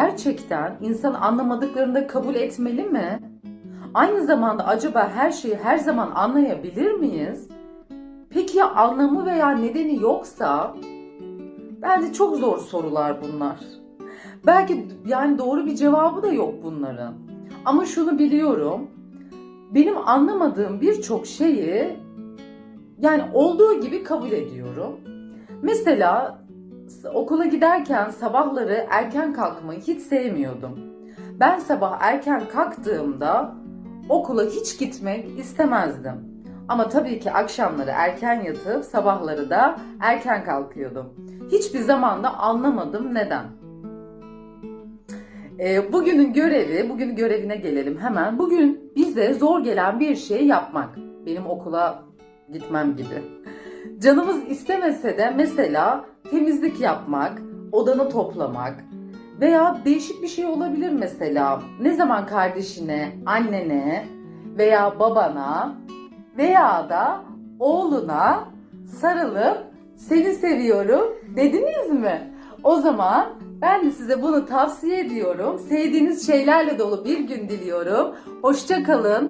gerçekten insan anlamadıklarında kabul etmeli mi? Aynı zamanda acaba her şeyi her zaman anlayabilir miyiz? Peki ya anlamı veya nedeni yoksa? Bence çok zor sorular bunlar. Belki yani doğru bir cevabı da yok bunların. Ama şunu biliyorum. Benim anlamadığım birçok şeyi yani olduğu gibi kabul ediyorum. Mesela okula giderken sabahları erken kalkmayı hiç sevmiyordum. Ben sabah erken kalktığımda okula hiç gitmek istemezdim. Ama tabii ki akşamları erken yatıp sabahları da erken kalkıyordum. Hiçbir zaman da anlamadım neden. Ee, bugünün görevi, bugün görevine gelelim hemen. Bugün bize zor gelen bir şey yapmak. Benim okula gitmem gibi. Canımız istemese de mesela temizlik yapmak, odanı toplamak veya değişik bir şey olabilir mesela. Ne zaman kardeşine, annene veya babana veya da oğluna sarılıp seni seviyorum dediniz mi? O zaman ben de size bunu tavsiye ediyorum. Sevdiğiniz şeylerle dolu bir gün diliyorum. Hoşça kalın.